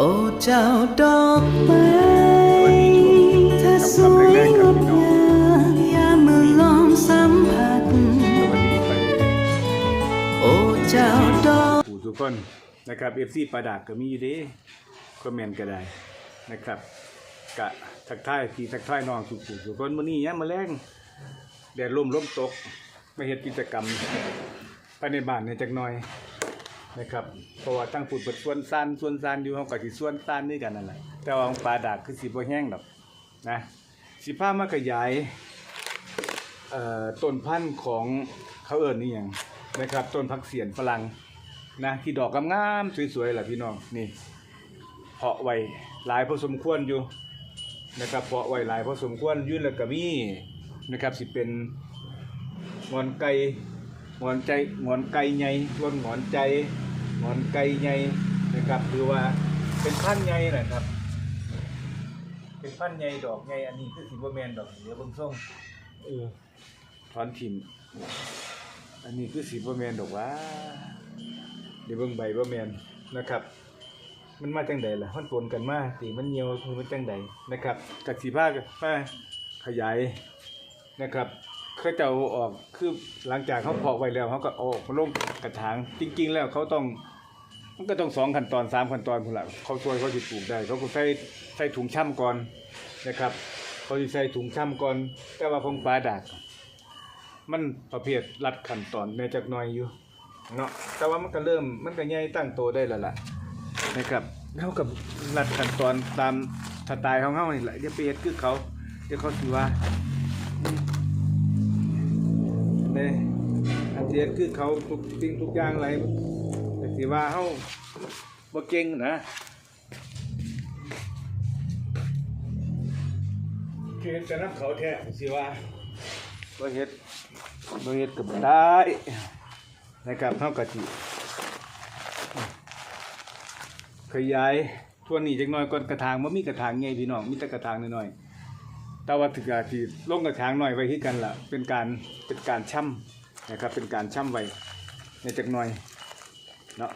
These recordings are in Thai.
โอ้เจ้าดอกไม้เธอสวยงดงามยามมือลองสัมผัส โอ้เจ้าดอก ผู้ทุกคนนะครับเอฟซีประดากก็มีอยู่เดีคอมเมนต์ก็ได้นะครับกะทักทายพี่ทักทายน้องสุขทุกคนมื้อนี้ยามมื้อแรงแดดลมลมตกมาเฮ็ดกิจกรรมภายในบ้านในจักหน่อย นะครับเพราะว่าตั้งปุ่นเปิดส่วนซานส่วนซานอยู่เฮาก็สิสวนซานด้วยกันนั่นแหละแต่ว่าองปลาดากคือสิบ่แห้งดอกนะสิพามาขยายต้นพันธุ์ของเขาเอิญนี่อย่างนะครับต้นพักเสียนฝรั่งนะที่ดอกงามๆสวยๆแหละพี่น้องนี่เพาะไว้หลายพอสมควรอยู่นะครับเพาะไว้หลายพอสมควรยื่นแล้วก็มีนะครับสิเป็นงอนไก่งอนใจงอนไก่ใหญ่รวนงอนใจ งอนไก่ใหญ่นะครับหรือว่าเป็นพันธุ์ใหญ่นะครับ เป็นพันธุ์ใหญ่ดอกใหญ่อันนี้คือสิบแมนดอกเดี๋ยวเบิ่งส่งเออถอนถิ่มอันนี้คือสีบแมนดอกว่าเดี๋ยวเบิ่งใบบะแมนนะครับ มันมาจังใดล่ะมันปนกันมาตีมันเหี่ยวคือมันจังใดนะครับกัดสีผ้ากับผ้าขยายนะครับ เขาจะเอาออกคือหลังจากเขาเพาะไว้แล้วเขาก็เอาออกมาลงกระถางจริง ๆ แล้วเขาต้องมันก็ต้องสองขั้นตอนสามขั้นตอนพุ่นละเขาช่วยเขาจะปลูกได้ เขาก็ใส่ใส่ถุงช่ำก่อนนะครับ เขาจะใส่ถุงช่ำก่อน แต่ว่าของปลาดาก มันประเภทรัดขั้นตอนในจักหน่อยอยู่เนาะแต่ว่ามันก็เริ่มมันก็ใหญ่ตั้งโตได้แล้วล่ะนะครับเขากับรัดขั้นตอนตามสไตล์ของเขานี่แหละเดี๋ยวไปเฮ็ดคือเขาเดี๋ยวเขาสิว่า เนี่ยอันเฮ็ดคือเขาทุกสิ่งทุกอย่างอะไรแต่สิว่าเขาบ่เก่งนะคือจะนับเขาแท้สิว่าบ่เฮ็ดบ่เฮ็ดก็บ่ได้นะครับเฮาก็สิขยายทั่วนี้จักหน่อยก่อนกระถางบ่มีกระถางใหญ่พี่น้องมีแต่กระถางน้อยๆ แต่ว่าถึงอาที่ลงกระถางหน้อยไว้คือกันล่ะ เป็นการเป็นการช่ำนะครับ เป็นการช่ำไว้ในจักหน่อยเนาะ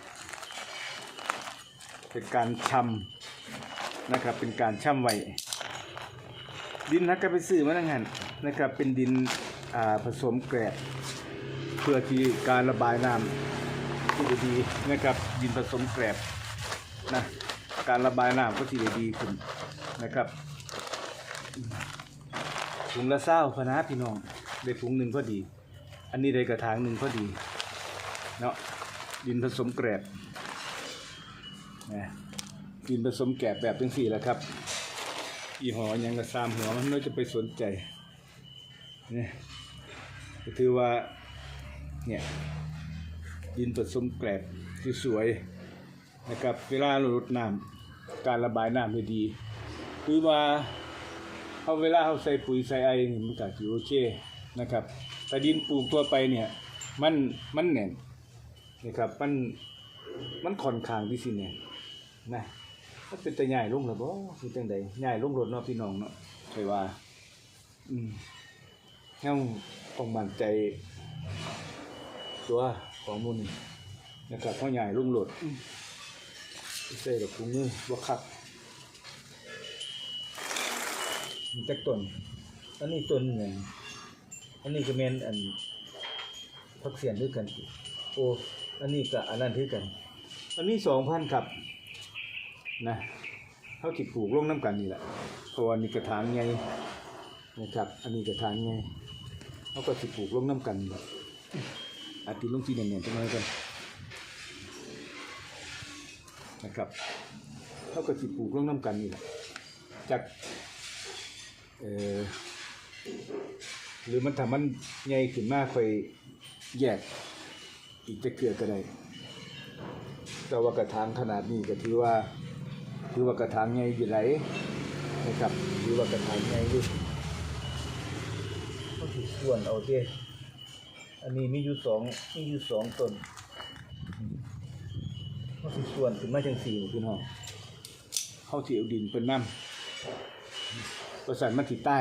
เป็นการช่ำนะครับ เป็นการช่ำไว้ดินนักก็ไปซื้อมานั่งหันนะครับ เป็นดินอ่าผสมแกลบเพื่อที่การระบายน้ำที่ดีนะครับ ดินผสมแกลบนะการระบายน้ำก็ที่ดีขึ้นนะครับ ถุงละเศร้าพนะพี่น้องได้ถุงหนึ่งพอดี อันนี้ได้กระถางหนึ่งพอดีเนาะดินผสมแกลบนะดินผสมแกลบแบบเป็นสี่แหละครับอีหอยังกับซามหัวมันไม่จะไปสนใจเนี่ยก็ถือว่าเนี่ยดินผสมแกลบที่สวยนะครับเวลาเราลดน้ำการระบายน้ำได้ดี คือว่า เอาเวลาเขาใส่ปุ๋ยใส่ไอนี่มันก็ถือโอเคนะครับแต่ดินปลูกทั่วไปเนี่ยมันมันแน่นนะครับมันมันค่อนข้างที่สิแน่นนะมันเป็นแต่ใหญ่ลงแล้วบ่คือจังใดใหญ่ลงรถเนาะพี่น้องเนาะใช่ว่า อืมเฮาต้องมั่นใจ ตัวของหมูลนี่นะครับเพราะใหญ่ลงรถอืมใส่ดอกถุงมือบ่คัก มันจักต้นอันนี้ต้นหยังอันนี้ก็แม่นอันพักเสียนด้วยกัน โอ้อันนี้ก็อันนั้นคือกัน อันนี้2,000ครับนะเขาติดปลูกลงน้ำกันนี่แหละเพราะว่านี่กระถางไงนะครับ อันนี้กระถางไงเขาก็ติดปลูกลงน้ำกันแหละอาทิตย์ลงที่เนียนๆจังเลยกันนะครับเขาก็ติดปลูกลงน้ำกันนี่แหละจาก เออหรือมันทำมันใหญ่ขึ้นมากค่อยแยกอีกจะเกลือก็ได้แต่ว่ากระถางขนาดนี้ก็ถือว่าถือว่ากระถางใหญ่อยู่ไหนนะครับถือว่ากระถางใหญ่อยู่ก็ถือส่วนเอาเด้อันนี้มีอยู่สองมีอยู่สองต้นก็ถือส่วนถึงมาจังสี่พี่น้องเข้าที่เอาดินเป็นน้ำ ประสานมันที่ใต้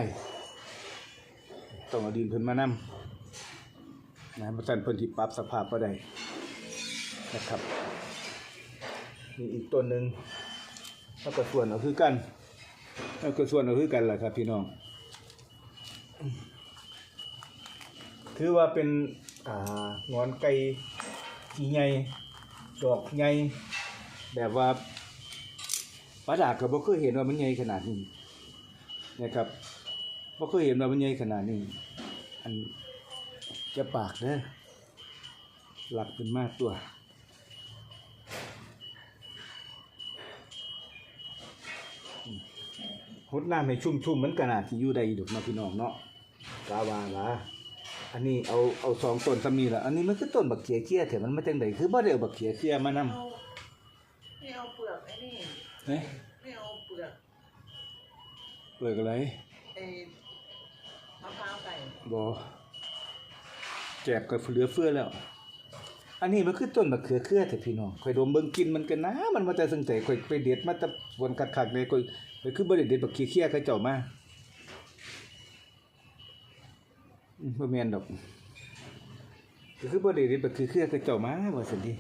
ต้องเอาดินเพิ่นมาน้ำนะประสานเพิ่นที่ปรับสภาพก็ได้นะครับนี่อีกต้นหนึ่งแล้วก็ส่วนเอาคือกันแล้วก็ส่วนเอาคือกันแหละครับ พี่น้อง ถือว่าเป็นอ่างอนไก่ที่ใหญ่ดอกใหญ่แบบว่าปลาดากก็บ่เคยเห็นว่ามันใหญ่ขนาดนี้ นะครับบ่เคยเห็นว่ามันใหญ่ขนาดนี้ อันจะปากเด้อหลักเป็นมากตัวหดน้ำให้ชุ่มๆเหมือนกันน่ะที่อยู่ได้ดอกเนาะพี่น้องเนาะกาวาละอันนี้เอาเอาสองต้นซำนี้ละอันนี้มันคือต้นบักเขียเขี้ยแถมมันมาจังไดคือบ่ได้เอาบักเขียเขี้ยมานำเอาไม่เอาเปลือกไอ้นี่เฮ้ เปลือกอะไรไอ้มะพร้าวใส่บ่แจกก็เหลือเฟือแล้ว อันนี้มันคือต้นบักเขือเขี้ยแต่พี่น้องข่อยดมเบิ่งกินมันกันนะ มันมาแต่สังใจข่อยไปเด็ดมาแต่วนคักๆเลยข่อยข่อยคือบ่ได้เด็ดบักเขียเขี้ยเขาเจ้ามาอืมบ่แม่นดอกก็คือบ่ได้เรียนบักคือเครือคือเจ้ามาว่าซั่นดิ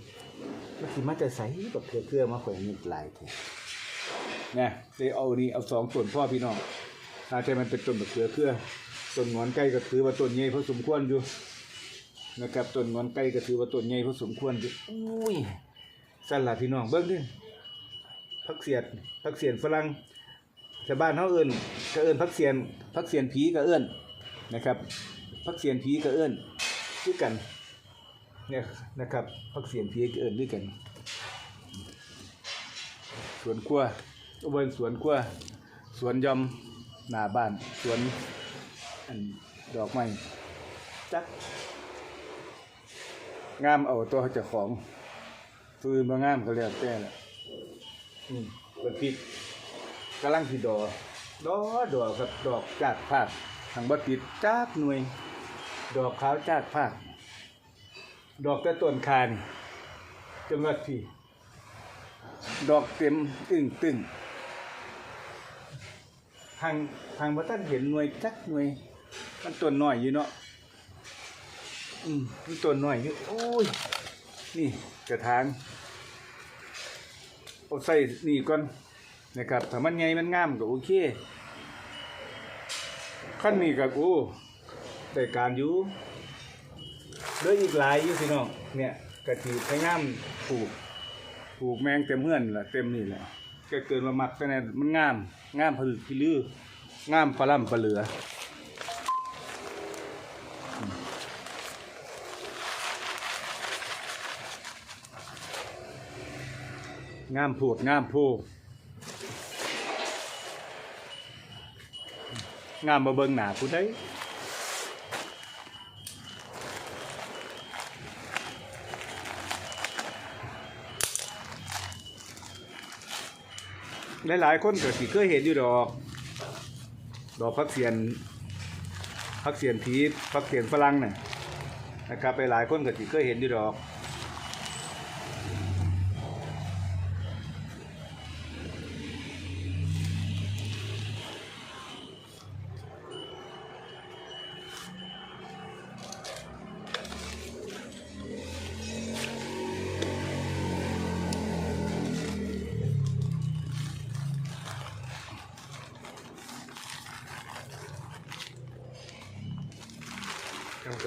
มันสิมาแต่ไสบักคือเครือมาข่อยนึกหลายแท้ นะได้เอานี่เอาสองต้นพ่อพี่น้องถ้าแต่มันเป็นต้นบักเขือเครือต้นหงอนไก่ก็ถือว่าต้นใหญ่พอสมควรอยู่นะครับต้นหงอนไก่ก็ถือว่าต้นใหญ่พอสมควรอยู่อุ้ยสั่นล่ะพี่น้องเบิ่งดิผักเสียดผักเสียนฝรั่งชาวบ้านเฮาเอิ้นก็เอิ้นผักเสียนผักเสียนผีก็เอิ้นนะครับผักเสียนผีก็เอิ้นคือกันเนี่ยนะครับพักเสียงเพียเอินด้วยกันสวนกล้ว ยอุบลสวนกล้วยสวนยอมหน้าบ้านสวนอันดอกไม้จักงามเอาตัวเจ้าของตัวอื่นมางามก็แล้วแต่ละอืมเป็นพริกกำลังที่ดอกดอกดอกครับดอกจากภาคทางบัติดจากหน่วย ดอกขาวจากภาคดอกแต่ต้นคานจังหวัดพี่ดอกเต็มตึงตึง ทางทางบ่ทันเห็นหน่วยจักหน่วย มันต้นน้อยอยู่เนาะอืมมันต้นน้อยอยู่โอ้ยนี่กระถางเอาใส่นี่ก่อนนะครับถ้ามันใหญ่มันงามก็โอเคขั้นนี้ก็โอ้ได้การอยู่เหลืออีกหลายอยู่พี่น้องเนี่ยกระทิพยายามปลูกปลูกแมงเต็มเฮือนล่ะเต็มนี่แหละก็เกินมามักแต่เนี่ยมันงาม งามผลึกพิลืองามปลาล่ำปลาเหลือองามผูดงามผู้งามมาเบิ่งหนาผู้ใด หลายๆคนก็สิเคยเห็นอยู่ดอก ดอกพักเสียนพักเสียนทีพักเสียนฝรั่งน่ะนะครับหลายๆคนก็สิเคยเห็นอยู่ดอก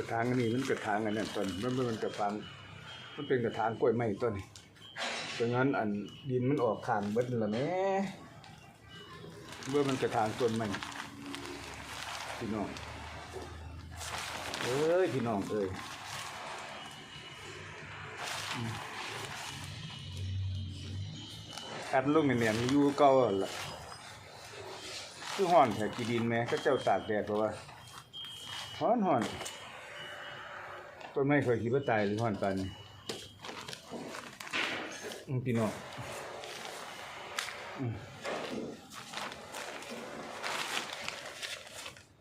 ระถางอันนี้มันกระถางอันนั้นต้นมันมันเป็นกระถางมันเป็นกระถางกล้วยไม้ต้นนี้ดังนั้นอันดินมันออกข้างเบิดละแม่เมื่อมันกระถางต้นไม้พี่น้องเอ้ยพี่น้องเอ้ยอืมอัดลงเนี่ยมันอยู่เก่าแล้วล่ะคือห่อนแถกีดินแหม่ก็เจ้าตากแดดเพราะว่าฮ้อนฮ้อน ต้นไม้ข่อยคิดว่าตายหรือฮ้อนปันนี้อืมพี่น้อง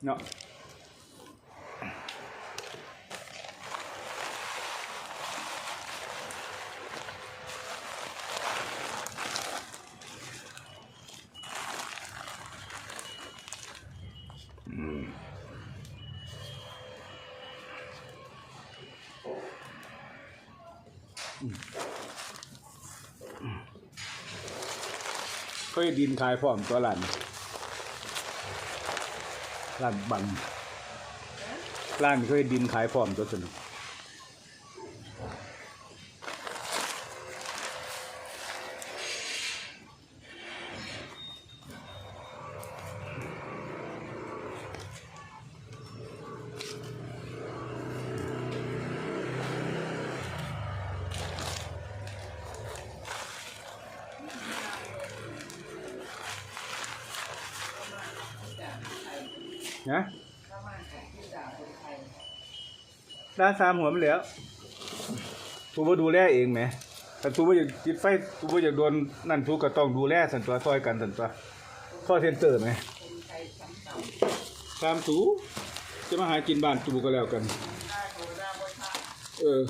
เนาะ เขาให้ดินขายพร้อมตัวหลานร้านบังร้านเขาให้ดินขายพร้อมตัวสนุก นะด้านสามหัวมันแล้วทูบ่ดูแลเองไหมแต่ทูบ่อยากจิตไฟทูบ่อยากโดนนั่นทูก็ต้องดูแลสันตัวซอยกันสันตัวข้อเซนเตอร์ไหมตามทูจะมาหากินบ้านทูก็แล้วกัน เออ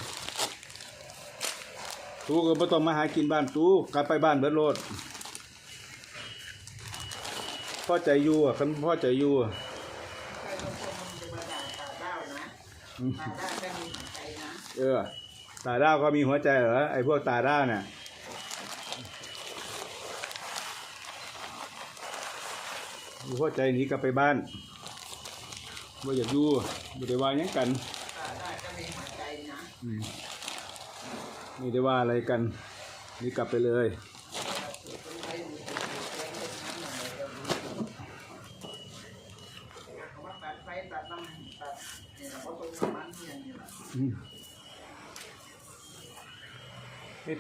ทูก็บ่ต้องมาหากินบ้านทูกลับไปบ้านเบิดโลดพ่อใจอยู่อะคันพ่อใจอยู่อะ เออ ตาด้าวก็มีหัวใจเหรอไอ้พวกตาด้าวเนี่ยมีหัวใจหนีกลับไปบ้านบ่อยากอยู่บ่ได้ว่าหยังกันตาด้าวก็มีหัวใจนะอืมไม่ได้ว่าอะไรกันหนี่กลับไปเลย ใครมีหัวใจเป็นน้ำหน่อยเราดูว่าตัดไฟตัดน้ำตัดเนี่ยเราก็ต้องน้ำมันเนี่ยนี่แหละ อืม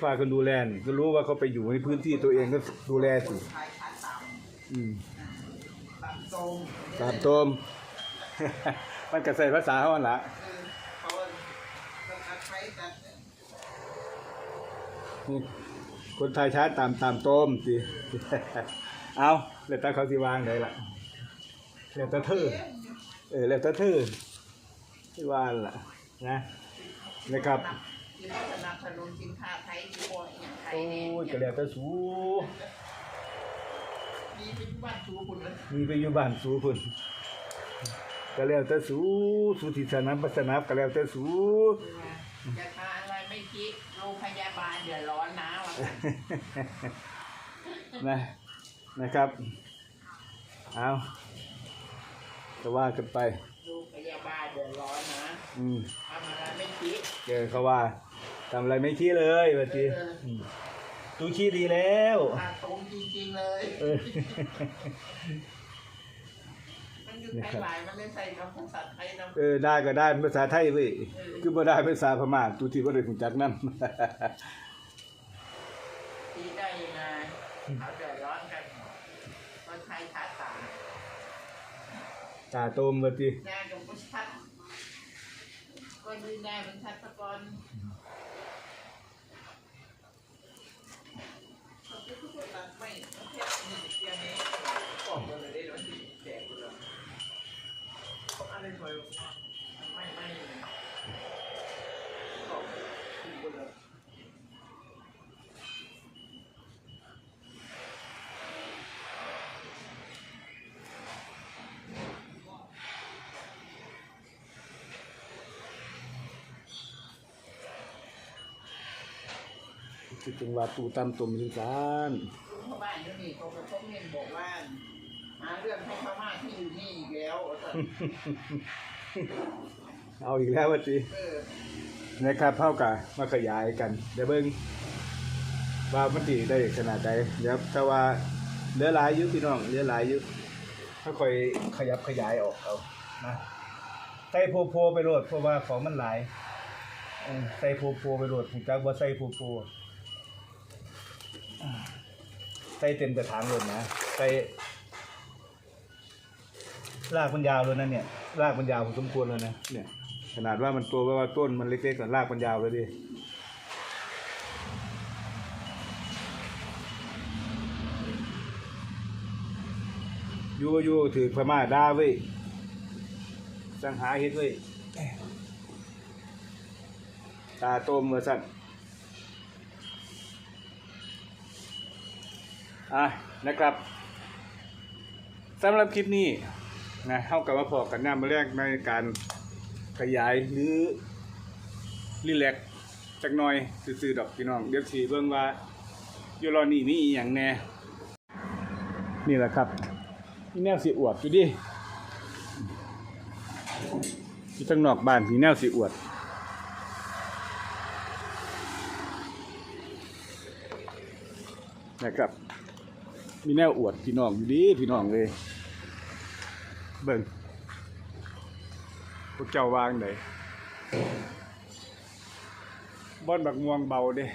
ไม่พากันดูแลก็รู้ว่าเขาไปอยู่ในพื้นที่ตัวเองก็ดูแลสิชายขาต่อืมตามโตมมันก็ใส่ภาษาเขาหั่นละคนไทยชาร์จตามตามโตมสิ เอาแล้วแตาเขาสิวางได้ละแล้วแตาเธอเออแล้วแตาเธอที่วางล่ะนะนะครับ ที่เขาสนับสนุนสินค้าไทยที่พวกอย่างไทยโอ้เนี่ยยก็แล้วแต่สูมีเป็นบ้านชูคุณเลยมีไปอยู่บ้านสูพุ่นก็แล้วแต่สูสูที่สนับสนับก็แล้วแต่สู จะทานอะไรไม่คิดโรงพยาบาลเดือดร้อนนะวันนะนะครับ เอาจะว่ากันไป โรงพยาบาลเดือดร้อนนะอืมทำอะไรไม่คิด เจอเขาว่า ทำอะไรไม่ขี้เลยวันทีมตูขี้ดีแล้วอาตรงจริงๆเลย เออ มันอยู่ไทยหลายมันเลยใส่คำภาษาไทยนะเออได้ก็ได้ภาษาไทยเว้ยคือบ่ได้ภาษาพม่าตูที่บ่ได้รู้จักนำที่ได้ยังไงเขาเดือดร้อนกันคนไทยขาดตาตาโตมว่าติแน่กับผู้ชัดก็ยืนได้เป็นชัดตะกอนเขาจะทุกคน ตัดไม่ต้องแค่นี้เดียวนี้บอกกันเลย สิจังว่าตูตำตุ่มจังซานลุงพ่อบ้านเดี๋ยวนี้เขาก็ต้องเรียนบอกว่าหาเรื่องให้พม่าที่อยู่นี่อีกแล้วเออเอาอีกแล้วว่าติเออนะครับเท่ากับมาขยายกัน เดี๋ยวเบิ่งว่ามันสิได้ขนาดใดเดี๋ยวแต่ว่าเหลือหลายอยู่พี่น้องเหลือหลายอยู่ถ้าค่อยขยับขยายออกเอานะใส่โพโพไปโลดเพราะว่าของมันหลายเออใส่โพโพไปโลดผมจักว่าใส่โพโพอ่า ใส่เต็มกระถางเลยนะใส่รากมันยาวเลยนะเนี่ยรากมันยาวพอสมควรเลยนะเนี่ย ขนาดว่ามันตัวว่าต้นมันเล็กๆแต่รากมันยาวเลยดิยู่อยู่ถือพม่าด่าเว้ยสังหาเฮ็ดเว้ยตาโตมว่าสั่น อะนะครับสำหรับคลิปนี้นะเข้ากับมาพอกันหน้ามาแรกในการขยายหรือรีแลกซ์จักหน่อยซื่อๆดอกพี่น้องเดี๋ยวสิเบิ่งว่าอยู่รอนี่มีอีหยังแน่นี่แหละครับมีแนวสีอวดอยู่ดิที่ตั้งนอกบ้านมีแนวสีอวดนะครับ มีแนวอวดพี่น้องอยู่ดีพี่น้องเลยเบิ่งพวกเจ้าวางไหนบอนบักม่วงเบาเด้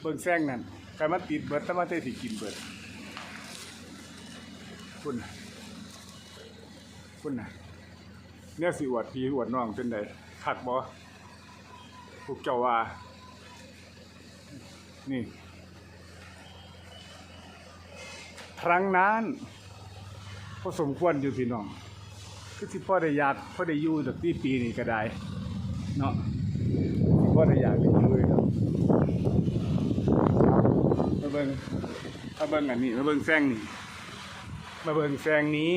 เบิ่งแซงนั่นใครมันติดเบิดแต่มาเทสิกินเบิดคุณคุณนะเนี่ยสิอวดพี่อวดน้องเป็นไดคักบ่พวกเจ้าว่านี่ ครั้งนั้นก็สมควรอยู่พี่น้องคือที่พ่อได้อยากพ่อได้อยู่จากที่ปีนี้ก็ได้เนาะที่พ่อได้อยากได้อยู่เลยเนาะมาเบิ่งมาเบิ่งอันนี้มาเบิ่งแซงนี่มาเบิ่งแซงนี้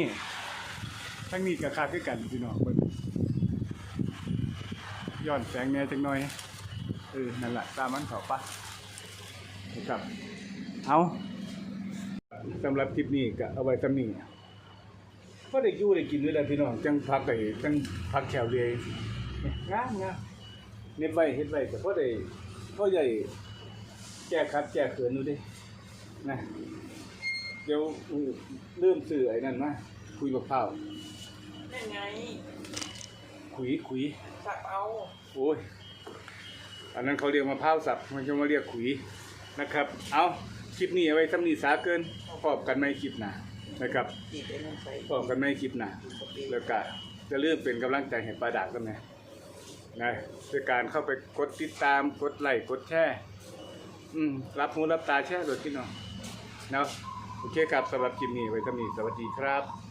ทั้งนี้ก็คาคือกันพี่น้องเบิ่งย้อนแสงแน่จังหน่อยเออนั่นแหละตามมันเขาปะนะครับเอา สำหรับคลิปนี้ก็เอาไว้ตำนี้พอได้อยู่ได้กินด้วยแล้วพี่น้องจังพักได้จังพักแขวเรียงามงามเน็บไว้เฮ็ดไว้ก็พอได้พอใหญ่แก้คัดแก้เขินดูดินะเดี๋ยวเริ่มสื่อไอ้นั่นมาคุยบักข้าวนั่นไงคุยคุยสับเอาโอ้ยอันนั้นเขาเรียกมะพร้าวสับมันจะมาเรียกขุยนะครับ เอาคลิปนี้เอาไว้สำนีสาเกิน พบกันไม่คลิปหน้านะครับจีบไอ้นั่นใส่พบกันไม่คลิปหน้าแล้วก็จะเริ่มเป็นกำลังใจให้ปลาดากกันไหมนะด้วยการเข้าไปกดติดตามกดไลค์กดแชร์อืมรับหูรับตาแชร์โดยพี่น้องเนาะโอเคครับสำหรับคลิปนี้ไว้ก็มีสวัสดีครับ